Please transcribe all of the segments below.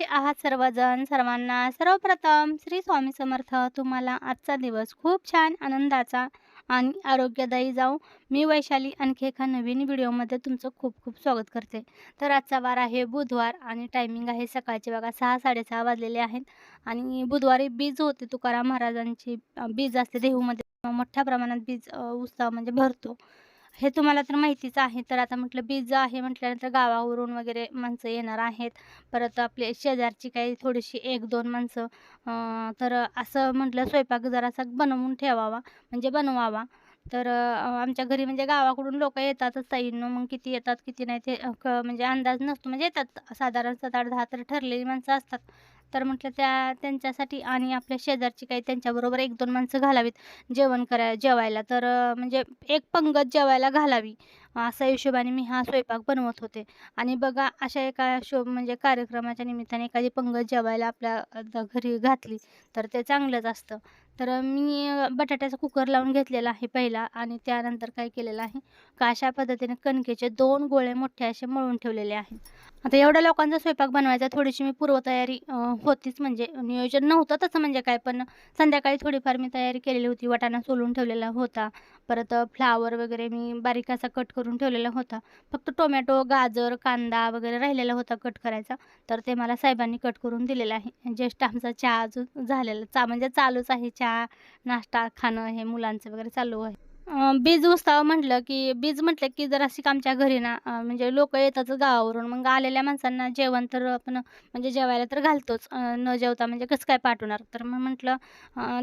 कसे आहात सर्वजण. सर्वांना सर्वप्रथम श्री स्वामी समर्थ. तुम्हाला आजचा दिवस खूप छान आनंदाचा आणि आरोग्यदायी जाऊ मी वैशाली आणखी एका नवीन व्हिडिओमध्ये तुमचं खूप खूप स्वागत करते. तर आजचा वार आहे बुधवार आणि टायमिंग आहे सकाळचे बघा सहा साडेसहा वाजलेले आहेत. आणि बुधवारी बीज होते तुकाराम महाराजांची बीज असते देहूमध्ये. मोठ्या प्रमाणात बीज उत्साह उत्सव म्हणजे भरतो. हे तुम्हाला तर माहितीच आहे. तर आता म्हटलं बीज आहे म्हटल्यानंतर गावावरून वगैरे माणसं येणार आहेत. परत आपले शेजारची काही थोडीशी एक दोन माणसं तर असं म्हटलं स्वयंपाक जरासा बनवून ठेवावा. म्हणजे बनवावा. तर आमच्या घरी म्हणजे गावाकडून लोक येतातच ताईंनो. मग किती येतात किती नाही ते क म्हणजे अंदाज नसतो. म्हणजे येतात साधारण सात आठ दहा तर ठरलेली माणसं असतात. तर म्हटलं त्या त्यांच्यासाठी आणि आपल्या शेजारची काही त्यांच्याबरोबर एक दोन माणसं घालावीत जेवण करा जेवायला. तर म्हणजे एक पंगत जेवायला घालावी. असा हिशोबाने मी हा स्वयंपाक बनवत होते. आणि बघा अशा एका शो म्हणजे कार्यक्रमाच्या निमित्ताने एखादी पंगत जेवायला आपल्या घरी घातली तर ते चांगलंच असतं. तर मी बटाट्याचा कुकर लावून घेतलेला आहे पहिला आणि त्यानंतर काय केलेलं आहे का अशा पद्धतीने कणकेचे दोन गोळे मोठे असे मळून ठेवलेले आहेत. आता एवढ्या लोकांचा स्वयंपाक बनवायचा थोडीशी मी पूर्वतयारी होतीच म्हणजे नियोजन नव्हतं तसं म्हणजे काय पण संध्याकाळी थोडीफार मी तयारी केलेली होती. वाटाणा सोलून ठेवलेला होता. परत फ्लावर वगैरे मी बारीक असा कट करून ठेवलेला होता. फक्त टोमॅटो गाजर कांदा वगैरे राहिलेला होता कट करायचा. तर ते मला साहेबांनी कट करून दिलेलं आहे. ज्येष्ठ आमचा चहा अजून झालेला चा म्हणजे चालूच आहे चहा नाश्ता खाणं हे मुलांचं वगैरे चालू आहे. बीज उत्सव म्हटलं की बीज म्हटलं की जर अशी आमच्या घरी ना म्हणजे लोक येतातच गावावरून मग आलेल्या माणसांना जेवण तर आपण म्हणजे जेवायला तर घालतोच न जेवता म्हणजे कसं काय पाठवणार? तर मग म्हटलं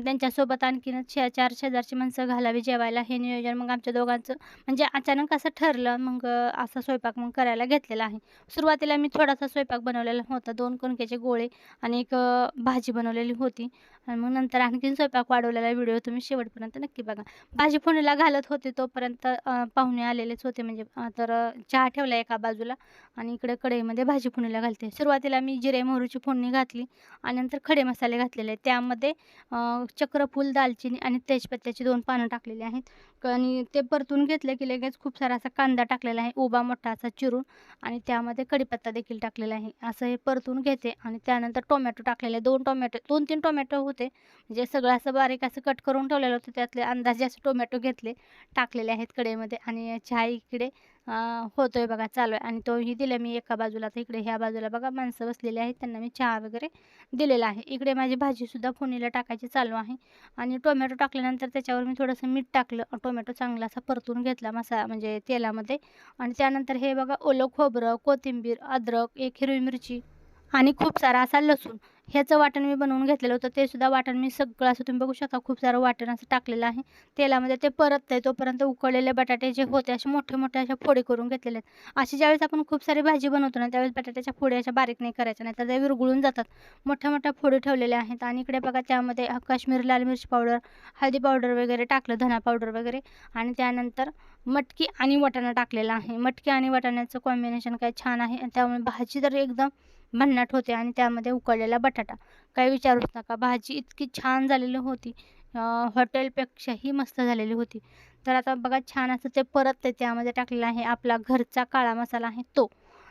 त्यांच्यासोबत आणखीन शे चार शेजारची माणसं घालावी जेवायला हे नियोजन मग आमच्या दोघांचं म्हणजे अचानक असं ठरलं मग असा स्वयंपाक मग करायला घेतलेला आहे. सुरुवातीला मी थोडासा स्वयंपाक बनवलेला होता दोन कणकेचे गोळे आणि एक भाजी बनवलेली होती. आणि मग नंतर आणखीन स्वयंपाक वाढवलेला व्हिडिओ तुम्ही शेवटपर्यंत नक्की बघा. भाजी फोडणीला घालत होते तोपर्यंत पाहुणे आलेलेच होते. म्हणजे तर चहा ठेवला एका बाजूला आणि इकडे कढईमध्ये भाजी फोडणीला घालते. सुरुवातीला मी जिरे मोहरीची फोडणी घातली आणि नंतर खडे मसाले घातलेले त्यामध्ये चक्रफूल दालचिनी आणि तेजपत्त्याची दोन पानं टाकलेली आहेत. आणि ते परतून घेतले की लगेच खूप सारा असा कांदा टाकलेला आहे उभा मोठा असा चिरून आणि त्यामध्ये कढीपत्ता देखील टाकलेला आहे. असं हे परतून घेते आणि त्यानंतर टोमॅटो टाकलेले. दोन टोमॅटो दोन तीन टोमॅटो होते. म्हणजे सगळं असं बारीक असं कट करून ठेवलेलं होतं. त्यातले अंदाजे असं टोमॅटो घेत घेतले टाकलेले आहेत कडेमध्ये आणि चहा इकडे होतोय बघा चालू आहे. आणि तोही दिला मी एका बाजूला. तर इकडे ह्या बाजूला बघा माणसं बसलेली आहेत. त्यांना मी चहा वगैरे दिलेला आहे. इकडे माझी भाजीसुद्धा फोनीला टाकायची चालू आहे. आणि टोमॅटो टाकल्यानंतर त्याच्यावर मी थोडंसं मीठ टाकलं. टोमॅटो चांगला असा परतून घेतला मसा म्हणजे तेलामध्ये. आणि त्यानंतर हे बघा ओलं खोबरं कोथिंबीर अद्रक एक हिरवी मिरची आणि खूप सारा असा लसूण. ह्याचं वाटण मी बनवून घेतलेलं होतं. ते सुद्धा वाटण मी सगळं असं तुम्ही बघू शकता. खूप सारं वाटण असं टाकलेलं आहे. तेलामध्ये ते परत आहे तोपर्यंत उकळलेले बटाटे जे होते असे मोठे मोठे अशा फोडी करून घेतलेले आहेत. अशी ज्यावेळेस आपण खूप सारी भाजी बनवतो ना त्यावेळेस बटाट्याच्या फोडी अशा बारीक नाही करायच्या नाही तर ते विरगुळून जातात. मोठ्या मोठ्या फोडी ठेवलेल्या आहेत. आणि इकडे बघा त्यामध्ये काश्मीर काश्मीरी लाल मिरची पावडर हळदी पावडर वगैरे टाकलं धना पावडर वगैरे. आणि त्यानंतर मटकी आणि वाटाणा टाकलेला आहे. मटकी आणि वाटाण्याचं कॉम्बिनेशन काय छान आहे. त्यामुळे भाजी तर एकदम भन्नाट होते आणि त्यामध्ये उकळलेला बटाटा. काही विचारूच नका भाजी इतकी छान झालेली होती. हॉटेलपेक्षाही मस्त झालेली होती. तर आता बघा छान असं ते परत ते त्यामध्ये टाकलेलं आहे आपला घरचा काळा मसाला आहे तो.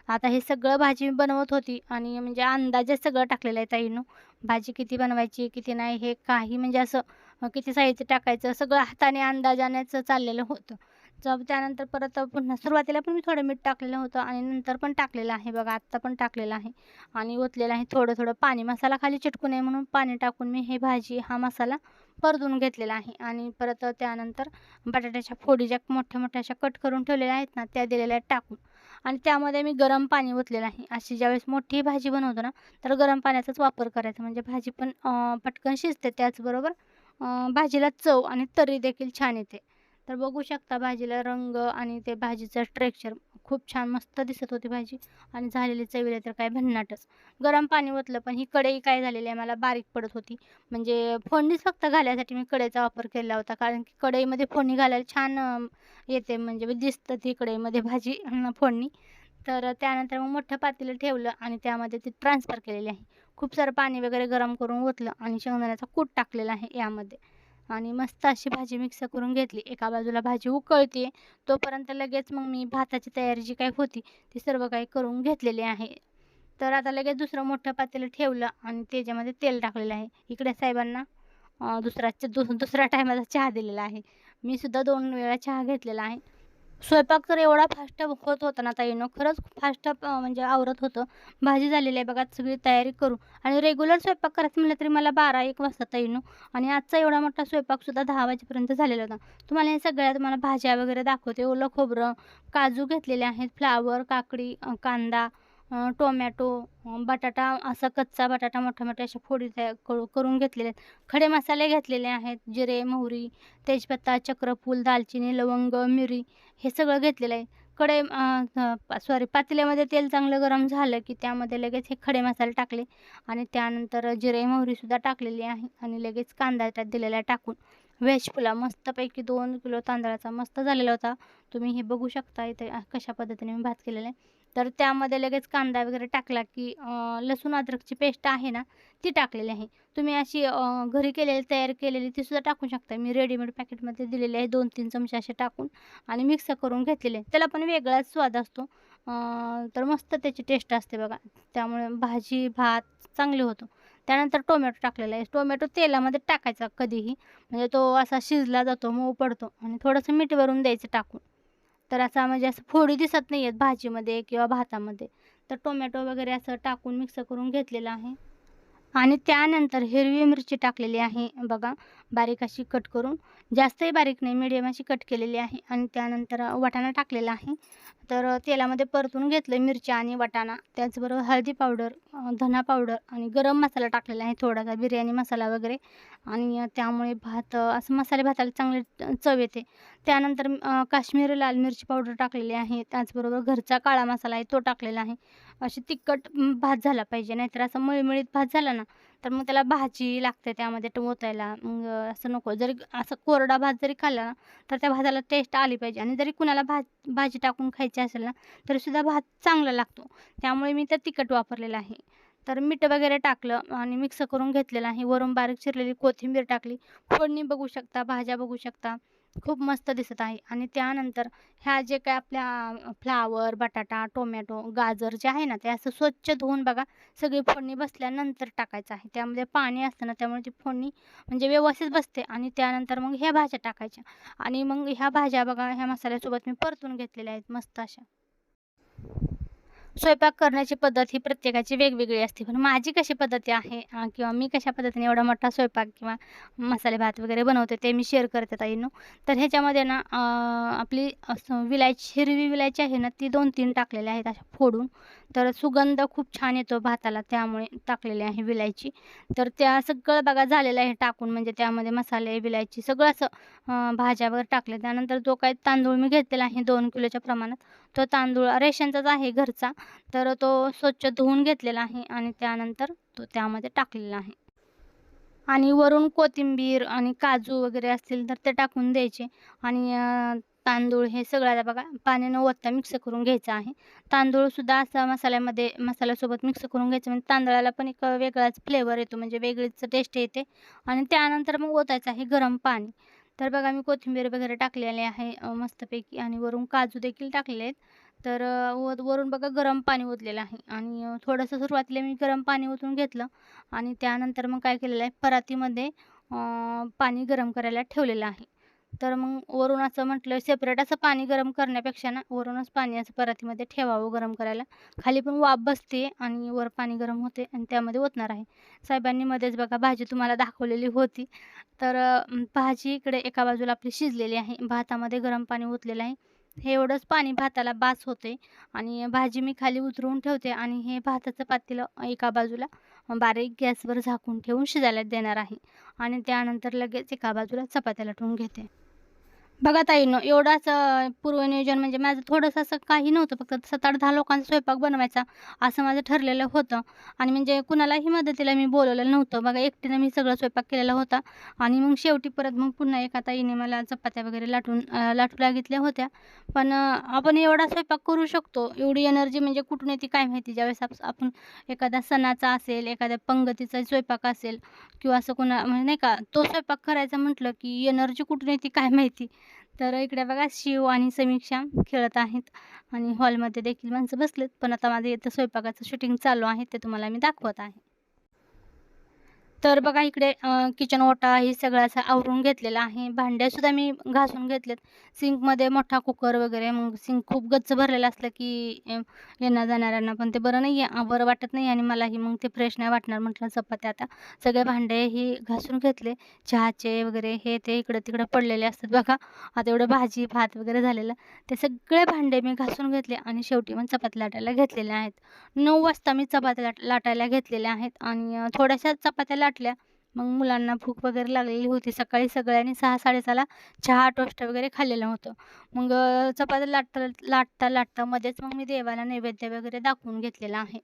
आता हे सगळं भाजी मी बनवत होती आणि म्हणजे अंदाजे सगळं टाकलेलं आहे ताईनं. भाजी किती बनवायची किती नाही हे काही म्हणजे असं किती साहित्य टाकायचं सगळं हाताने अंदाजानेच चाललेलं होतं. जब त्यानंतर परत पुन्हा सुरुवातीला पण मी थोडं मीठ टाकलेलं होतं आणि नंतर पण टाकलेलं आहे बघा आत्ता पण टाकलेलं आहे. आणि ओतलेलं आहे थोडं थोडं पाणी. मसाला खाली चिटकू नये म्हणून पाणी टाकून मी हे भाजी हा मसाला परतून घेतलेला आहे. आणि परत त्यानंतर बटाट्याच्या फोडी ज्या मोठ्या मोठ्या अशा कट करून ठेवलेल्या आहेत ना त्या दिलेल्या आहेत टाकून. आणि त्यामध्ये मी गरम पाणी ओतलेलं आहे. अशी ज्यावेळेस मोठी भाजी बनवतो ना तर गरम पाण्याचाच वापर करायचा. म्हणजे भाजी पण पटकन शिजते. त्याचबरोबर भाजीला चव आणि तर्री देखील छान येते. तर बघू शकता भाजीला रंग आणि ते भाजीचं स्ट्रेक्चर खूप छान मस्त दिसत होती भाजी. आणि झालेली चवीला तर काय भन्नाटच. गरम पाणी ओतलं पण ही कढई काय झालेली आहे मला बारीक पडत होती. म्हणजे फोडणीच फक्त घालायसाठी मी कढईचा वापर केला होता कारण की कढईमध्ये फोडणी घालायला छान येते. म्हणजे दिसतं ती कढईमध्ये भाजी फोडणी. तर त्यानंतर मग मोठं पातेलं ठेवलं आणि त्यामध्ये ती ट्रान्सफर केलेली आहे. खूप सारं पाणी वगैरे गरम करून ओतलं आणि शेंगदाण्याचा कूट टाकलेला आहे यामध्ये. आणि मस्त अशी भाजी मिक्स करून घेतली. एका बाजूला भाजी उकळते. तोपर्यंत लगेच मग मी भाताची तयारी जी काही होती ती सर्व काही करून घेतलेली आहे. तर आता लगेच दुसरं मोठं पातेलं ठेवलं आणि त्याच्यामध्ये तेल टाकलेलं आहे. इकडे साहेबांना अं, दुसरा दुस दुसऱ्या टायमाचा चहा दिलेला आहे. मी सुद्धा दोन वेळा चहा घेतलेला आहे. स्वयंपाक तर एवढा फास्ट होत होता ना ताईनं. खरंच फास्ट म्हणजे आवरत होतं. भाजी झालेली आहे बघा सगळी तयारी करू. आणि रेग्युलर स्वयंपाक करायचं म्हटलं तरी मला बारा एक वाजता ताईनं. आणि आजचा एवढा मोठा स्वयंपाकसुद्धा दहा वाजेपर्यंत झालेला होता. तुम्हाला हे सगळ्या तुम्हाला भाज्या वगैरे दाखवते. ओलं खोबरं काजू घेतलेले आहेत फ्लावर काकडी कांदा टोमॅटो बटाटा असा कच्चा बटाटा मोठ्या मोठ्या अशा फोडी तयार करू करून घेतलेले आहेत. खडे मसाले घेतलेले आहेत जिरे मोहरी तेजपत्ता चक्रफूल दालचिनी लवंग मिरी हे सगळं घेतलेलं आहे. कडे सॉरी पातेल्यामध्ये तेल चांगलं गरम झालं की त्यामध्ये लगेच हे खडे मसाले टाकले आणि त्यानंतर जिरे मोहरीसुद्धा टाकलेली आहे आणि लगेच कांदा त्यात दिलेला आहे टाकून. व्हेज पुलाव मस्तपैकी दोन किलो तांदळाचा मस्त झालेला होता. तुम्ही हे बघू शकता इथे कशा पद्धतीने मी भात केलेला आहे. तर त्यामध्ये लगेच कांदा वगैरे टाकला की लसूण अद्रकची पेस्ट आहे ना ती टाकलेली आहे. तुम्ही अशी घरी केलेली तयार केलेली ती सुद्धा टाकू शकता. मी रेडीमेड पॅकेटमध्ये दिलेली आहे दोन तीन चमचे असे टाकून आणि मिक्स करून घेतलेले आहे. त्याला पण वेगळाच स्वाद असतो. तर मस्त त्याची टेस्ट असते बघा. त्यामुळे भाजी भात चांगले होतो. त्यानंतर टोमॅटो टाकलेला आहे. टोमॅटो तेलामध्ये टाकायचा कधीही. म्हणजे तो असा शिजला जातो मऊ पडतो आणि थोडंसं मीठ वरून द्यायचं टाकून. तर असा म्हणजे असं फोडी दिसत नाही आहेत भाजीमध्ये किंवा भातामध्ये. तर टोमॅटो वगैरे असं टाकून मिक्स करून घेतलेलं आहे. आणि त्यानंतर हिरवी मिरची टाकलेली आहे. बघा बारीक अशी कट करून जास्तही बारीक नाही मिडियम अशी कट केलेली आहे आणि त्यानंतर वाटाणा टाकलेला आहे. तर तेलामध्ये परतून घेतलं मिरची आणि वाटाणा. त्याचबरोबर हळदी पावडर धना पावडर आणि गरम मसाला टाकलेला आहे थोडासा बिर्याणी मसाला वगैरे. आणि त्यामुळे भात असं मसाले भाताला चांगले चव येते. त्यानंतर काश्मीरी लाल मिरची पावडर टाकलेली आहे. त्याचबरोबर घरचा काळा मसाला आहे तो टाकलेला आहे. अशी तिखट भात झाला पाहिजे. नाहीतर असं मळीमळीत भात झाला ना तर मग त्याला भाजी लागते त्यामध्ये टमोतायला ओतायला मग असं नको जरी असं कोरडा भात जरी खाल्ला ना तर त्या भाताला टेस्ट आली पाहिजे. आणि जरी कुणाला भात भाजी टाकून खायची असेल ना तरीसुद्धा भात चांगला लागतो. त्यामुळे मी तर तिखट वापरलेलं आहे. तर मीठ वगैरे टाकलं आणि मिक्स करून घेतलेलं आहे. वरून बारीक चिरलेली कोथिंबीर टाकली. फोडणी बघू शकता भाज्या बघू शकता. खूप मस्त दिसत आहे. आणि त्यानंतर ह्या जे काय आपल्या फ्लावर बटाटा टोमॅटो गाजर जे आहे ना ते असं स्वच्छ धुवून बघा सगळी फोडणी बसल्यानंतर टाकायचं आहे. त्यामध्ये पाणी असतं ना त्यामुळे ती फोडणी म्हणजे व्यवस्थित बसते. आणि त्यानंतर मग ह्या भाज्या टाकायच्या. आणि मग ह्या भाज्या बघा ह्या मसाल्यासोबत मी परतून घेतलेल्या आहेत मस्त अशा. स्वयंपाक करण्याची पद्धत ही प्रत्येकाची वेगवेगळी असते. पण माझी कशी पद्धती आहे किंवा मी कशा पद्धतीने एवढा मोठा स्वयंपाक किंवा मसाले भात वगैरे बनवते ते मी शेअर करते ताईनो. तर ह्याच्यामध्ये ना आपली असं विलायची हिरवी विलायची आहे ना ती दोन तीन टाकलेल्या आहेत अशा फोडून. तर सुगंध खूप छान येतो भाताला त्यामुळे टाकलेली आहे विलायची. तर त्या सगळं बघा झालेलं आहे टाकून म्हणजे त्यामध्ये मसाले विलायची सगळं असं भाज्या वगैरे टाकले. त्यानंतर जो काही तांदूळ मी घेतलेला आहे दोन किलोच्या प्रमाणात तो तांदूळ रेशनचाच आहे घरचा. तर तो स्वच्छ धुवून घेतलेला आहे आणि त्यानंतर तो त्यामध्ये टाकलेला आहे. आणि वरून कोथिंबीर आणि काजू वगैरे असतील तर ते टाकून द्यायचे. आणि तांदूळ हे सगळ्याला आता बघा पाण्यानं ओतता मिक्स करून घ्यायचं आहे. तांदूळसुद्धा असा मसाल्यामध्ये मसाल्यासोबत मिक्स करून घ्यायचं. म्हणजे तांदळाला पण एक वेगळाच फ्लेवर येतो. म्हणजे वेगळीच टेस्ट येते. आणि त्यानंतर मग ओतायचं आहे गरम पाणी. तर बघा मी कोथिंबीर वगैरे टाकलेली आहे मस्तपैकी आणि वरून काजू देखील टाकले आहेत. तर वरून बघा गरम पाणी ओतलेलं आहे आणि थोडंसं सुरुवातीला मी गरम पाणी ओतून घेतलं आणि त्यानंतर मग काय केलेलं आहे परातीमध्ये पाणी गरम करायला ठेवलेलं आहे. तर मग वरून असं म्हटलं सेपरेट असं पाणी गरम करण्यापेक्षा ना वरूनच पाणी असं परातीमध्ये ठेवावं गरम करायला. खाली पण वाफ बसते आणि वर पाणी गरम होते आणि त्यामध्ये ओतणार आहे. साहेबांनी मध्येच बघा भाजी तुम्हाला दाखवलेली होती. तर भाजी इकडे एका बाजूला आपली शिजलेली आहे. भातामध्ये गरम पाणी ओतलेलं आहे. हे एवढंच पाणी भाताला बास होते आणि भाजी मी खाली उतरवून ठेवते आणि हे भाताचं पातेलं एका बाजूला बारीक गॅसवर झाकून ठेवून शिजायला देणार आहे आणि त्यानंतर लगेच एका बाजूला चपात्या लाटून घेते. बघा ताईंनो एवढाच पूर्वनियोजन म्हणजे माझं थोडंसं असं काही नव्हतं फक्त सात आठ दहा लोकांचा स्वयंपाक बनवायचा असं माझं ठरलेलं होतं. आणि म्हणजे कुणालाही मदतीला मी बोलवलेलं नव्हतं. बघा एकटीनं मी सगळं स्वयंपाक केलेला होता. आणि मग शेवटी परत मग पुन्हा एका ताईने मला चपात्या वगैरे लाटून लाटू लागितल्या होत्या. पण आपण एवढा स्वयंपाक करू शकतो. एवढी एनर्जी म्हणजे कुठून येते काय माहिती? ज्यावेळेस आप- आपण एखाद्या सणाचा असेल एखाद्या पंगतीचा स्वयंपाक असेल किंवा असं कोणा म्हणजे नाही का तो स्वयंपाक करायचा म्हटलं की एनर्जी कुठून येते काय माहिती. तर इकडे बघा शिव आणि समीक्षा खेळत आहेत. आणि हॉलमध्ये देखील माणसं बसलेत. पण आता माझं इथं स्वयंपाकाचं शूटिंग चालू आहे ते तुम्हाला मी दाखवत आहे. तर बघा इकडे किचन ओटा हे सगळं असं आवरून घेतलेलं आहे. भांड्यासुद्धा मी घासून घेतलेत. सिंकमध्ये मोठा कुकर वगैरे मग सिंक खूप गच्च भरलेलं असलं की येणार जाणाऱ्यांना पण ते बरं नाही आहे बरं वाटत नाही आणि मलाही मग ते फ्रेश नाही वाटणार म्हटलं चपात्या आता. सगळे भांडे ही घासून घेतले. चहाचे वगैरे हे ते इकडं तिकडं पडलेले असतात बघा. आता एवढं भाजी भात वगैरे झालेलं. ते सगळे भांडे मी घासून घेतले आणि शेवटी मग चपाती लाटायला घेतलेले आहेत. नऊ वाजता मी चपात्या लाट लाटायला घेतलेल्या आहेत आणि थोड्याशा चपात्या वाटल्या मग मुलांना भूक वगैरे लागलेली होती. सकाळी सगळ्यांनी सहा साडेसहाला चहा टोस्ट वगैरे खाल्लेलं होतं. मग चपाती चपात्या लाटता लाटता लाटता मध्येच मग मी देवाला नैवेद्य वगैरे दाखवून घेतलेला आहे.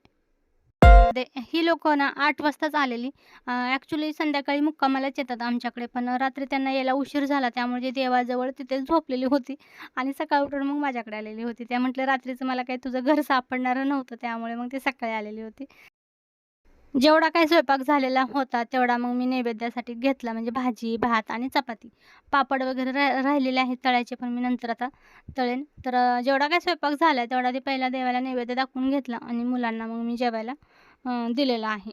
दे ही लोक ना आठ वाजताच आलेली. ॲक्च्युली संध्याकाळी मुक्कामालाच येतात आमच्याकडे पण रात्री त्यांना यायला उशीर झाला. त्यामुळे देवाजवळ तिथे झोपलेली होती आणि सकाळ उठून मग माझ्याकडे आलेली होती. त्या म्हटलं रात्रीचं मला काही तुझं घर सापडणारं नव्हतं. त्यामुळे मग ते सकाळी आलेली होती. जेवढा काही स्वयंपाक झालेला होता तेवढा मग मी नैवेद्यासाठी घेतला म्हणजे भाजी भात आणि चपाती. पापड वगैरे रा राहिलेले आहेत तळायचे पण मी नंतर आता तळेन. तर जेवढा काही स्वयंपाक झाला तेवढा ते पहिला देवाला नैवेद्य दाखवून घेतला आणि मुलांना मग मी जेवायला दिलेला आहे.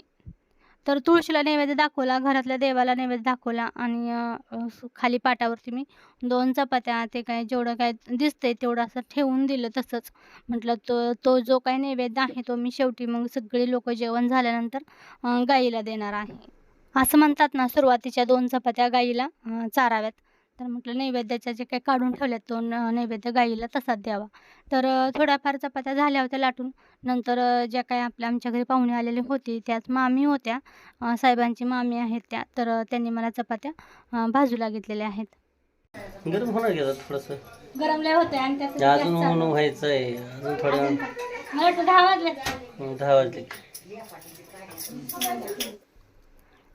तर तुळशीला नैवेद्य दाखवला घरातल्या देवाला नैवेद्य दाखवला आणि खाली पाटावरती मी दोन चपात्या ते काय जेवढं काय दिसतंय तेवढं असं ठेवून दिलं तसंच. म्हटलं तो तो जो काही नैवेद्य आहे तो मी शेवटी मग सगळे लोक जेवण झाल्यानंतर गाईला देणार आहे. असं म्हणतात ना सुरुवातीच्या दोन चपात्या गाईला चाराव्यात. तर म्हटलं नैवेद्याच्या जे काही काढून ठेवल्यात तो न- नैवेद्य गाईला तसाच द्यावा. तर थोड्याफार चपात्या झाल्या होत्या लाटून. नंतर ज्या काही आपल्या आमच्या घरी पाहुणे आलेले होते त्यात मामी होत्या. साहेबांची मामी आहेत त्या. तर त्यांनी मला चपात्या अं, बाजूला घेतलेल्या आहेत. गरम होणार गेलं थोडस? गरमल्या होत्या आणि त्यात अजून ऊन व्हायचं आहे अजून मला वाटतं दहा वाजले. मग दहा वाजले.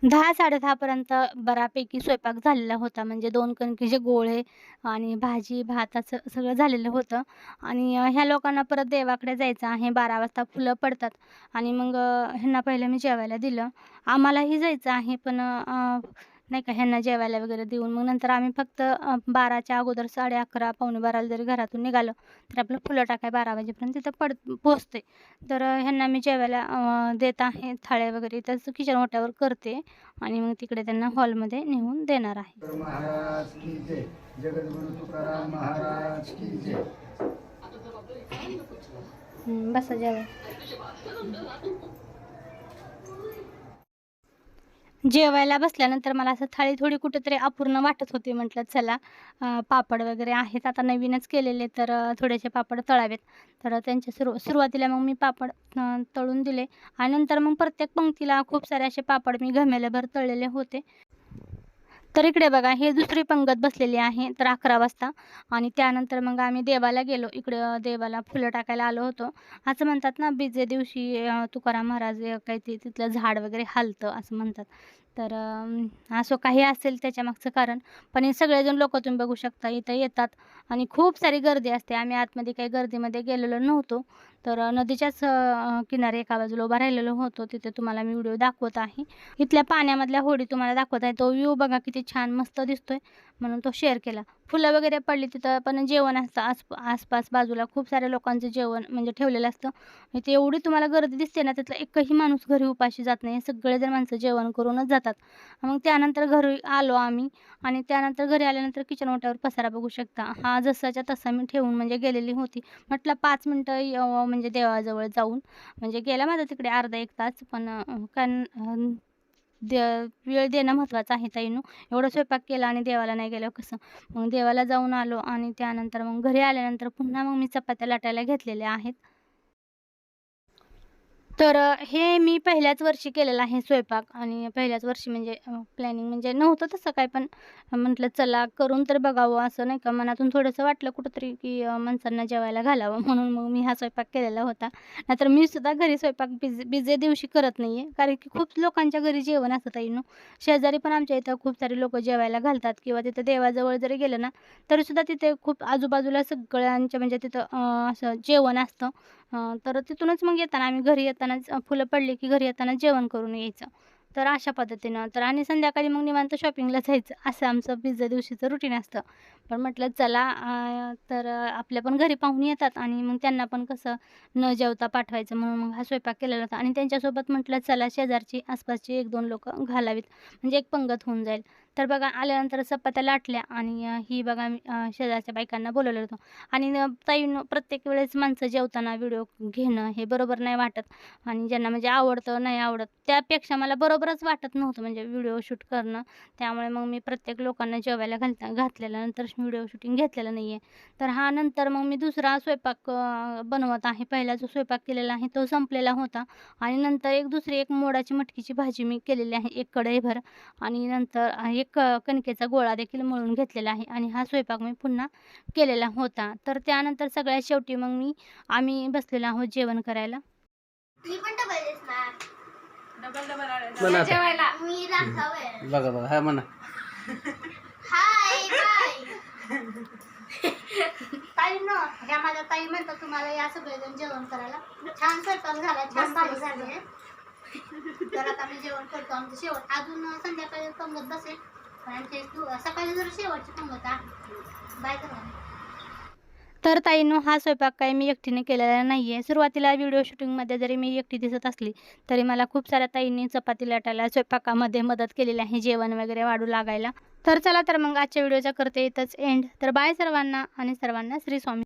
दहा साडेदहापर्यंत बऱ्यापैकी स्वयंपाक झालेला होता. म्हणजे दोन कणकीचे गोळे आणि भाजी भात असं सगळं झालेलं होतं. आणि ह्या लोकांना परत देवाकडे जायचं आहे. बारा वाजता फुलं पडतात. आणि मग ह्यांना पहिलं मी जेवायला दिलं. आम्हालाही जायचं आहे पण नाही का ह्यांना जेवायला वगैरे देऊन. मग नंतर आम्ही फक्त बाराच्या अगोदर साडे अकरा पावणे बाराला जरी घरातून निघालो तर आपलं फुलं टाकाय बारा वाजेपर्यंत तिथं पड पोचते तर ह्यांना मी जेवायला देत आहे थाळे वगैरे. तर किचन ओट्यावर करते आणि मग तिकडे त्यांना हॉलमध्ये नेऊन देणार आहे. महाराज की जय. जगद्गुरु तुकाराम महाराज की जय. बसा जेवाय जेवायला बसल्यानंतर मला असं थाळी थोडी कुठेतरी अपूर्ण वाटत होती. म्हटलं चला पापड वगैरे आहेत. आता नवीनच केलेले तर थोडेसे पापड तळावेत. तर त्यांच्या सुरू सुरुवातीला मग मी पापड तळून दिले. आणि नंतर मग प्रत्येक पंक्तीला खूप सारे असे पापड मी घमेल्याभर तळलेले होते. तर इकडे बघा हे दुसरी पंगत बसलेली आहे तर अकरा वाजता. आणि त्यानंतर मग आम्ही देवाला गेलो. इकडे देवाला फुलं टाकायला आलो होतो. असं म्हणतात ना बीजे दिवशी तुकाराम महाराज काही ते तिथलं झाड वगैरे हालतं असं म्हणतात. तर असं काही असेल त्याच्या मागचं कारण. पण हे सगळेजण लोक तुम्ही बघू शकता इथं येतात आणि खूप सारी गर्दी असते. आम्ही आतमध्ये काही गर्दीमध्ये गेलेलो नव्हतो. तर नदीच्याच किनारे किनारी एका बाजूला उभा राहिलेलो होतो. तिथे तुम्हाला मी व्हिडिओ दाखवत आहे. इथल्या पाण्यामधल्या होडी तुम्हाला दाखवत आहे. तो व्ह्यू बघा किती छान मस्त दिसतोय. म्हणून तो शेअर केला. फुलं वगैरे पडली तिथं पण जेवण असतं आस आसपास बाजूला. खूप साऱ्या लोकांचं जेवण म्हणजे ठेवलेलं असतं. इथे एवढी तुम्हाला गर्दी दिसते ना त्यातला एकही माणूस घरी उपाशी जात नाही. सगळेजण माणसं जेवण करूनच जातात. मग त्यानंतर घरी आलो आम्ही. आणि त्यानंतर घरी आल्यानंतर किचन ओट्यावर पसारा बघू शकता. हा जसाच्या तसा मी ठेवून म्हणजे गेलेली होती. म्हटलं पाच मिनटं म्हणजे देवाजवळ जाऊन. म्हणजे गेला माझा तिकडे अर्धा एक तास. पण कारण दे वेळ देणं महत्त्वाचं आहे ताईनो. एवढं स्वयंपाक केला आणि देवाला नाही गेलं कसं? मग देवाला जाऊन आलो आणि त्यानंतर मग घरी आल्यानंतर पुन्हा मग मी चपात्या लाटायला घेतलेल्या आहेत. तर हे मी पहिल्याच वर्षी केलेलं आहे स्वयंपाक आणि पहिल्याच वर्षी म्हणजे प्लॅनिंग म्हणजे नव्हतं तसं काय पण म्हटलं चला करून तर बघावं असं नाही का. मनातून थोडंसं वाटलं कुठंतरी की माणसांना जेवायला घालावं म्हणून मग मी हा स्वयंपाक केलेला होता. नाहीतर मी सुद्धा घरी स्वयंपाक बिज बिजे दिवशी करत नाही आहे कारण की खूप लोकांच्या घरी जेवण असतं ताईनं. शेजारी पण आमच्या इथं खूप सारे लोक जेवायला घालतात किंवा तिथं देवाजवळ जरी गेलं ना तरीसुद्धा तिथे खूप आजूबाजूला सगळ्यांच्या म्हणजे तिथं असं जेवण असतं. तर तिथूनच मग येताना आम्ही घरी येतानाच फुलं पडली की घरी येताना जेवण करून यायचं. तर अशा पद्धतीनं तर आणि संध्याकाळी मग निवांत शॉपिंगला जायचं. असं आमचं पिझ्झा दिवशीचं रुटीन असतं. पण म्हटलं चला तर आपल्या पण घरी पाहुणे येतात आणि मग त्यांना पण कसं न जेवता पाठवायचं म्हणून मग हा स्वयंपाक केलेला होता. आणि त्यांच्यासोबत म्हटलं चला शेजारची आसपासची एक दोन लोक घालावीत. म्हणजे एक पंगत होऊन जाईल. तर बघा आल्यानंतर चपात्या लाटल्या आणि ही बघा मी शेजारच्या बायकांना बोलवलं होतं. आणि ताईनं ताई न- प्रत्येक वेळेस माणसं जेवताना व्हिडिओ घेणं हे बरोबर नाही वाटत. आणि ज्यांना म्हणजे आवडतं नाही आवडत त्यापेक्षा मला बरोबरच वाटत नव्हतं म्हणजे व्हिडिओ शूट करणं. त्यामुळे मग मी प्रत्येक लोकांना जेवायला घालता घातलेल्यानंतर व्हिडिओ शूटिंग घेतलेलं नाही आहे तर हा नंतर मग मी दुसरा स्वयंपाक बनवत आहे. पहिला जो स्वयंपाक केलेला आहे तो संपलेला होता. आणि नंतर एक दुसरी एक मोडाची मटकीची भाजी मी केलेली आहे एक कढईभर. आणि नंतर एक कणकेचा गोळा देखील मळून घेतलेला आहे. आणि हा स्वयंपाक मी पुन्हा केलेला होता. तर त्यानंतर सगळ्यात शेवटी मग मी आम्ही बसलेलो आहोत जेवण करायला. बघा बघा. हा म्हणा ताई न ह्या माझ्या ताई म्हणतात तुम्हाला या सगळेजण जेवण करायला. छान स्वयंपाक झाला छान भाजी झाली तर आता मी जेवण करतो आमचं शेवट. अजून संध्याकाळी पंगत बसेल. पण आमची दु- सकाळी जर शेवटची पंगत आहे. बाय करा तर ताईनो हा स्वयंपाक काही मी एकटीने केलेला नाही आहे सुरुवातीला व्हिडिओ शूटिंगमध्ये जरी मी एकटी दिसत असली तरी मला खूप साऱ्या ताईंनी चपाती लाटायला स्वयंपाकामध्ये मदत केलेली आहे जेवण वगैरे वाढू लागायला. तर चला तर मग आजच्या व्हिडिओचा करते इथंच एंड तर बाय सर्वांना आणि सर्वांना श्री स्वामी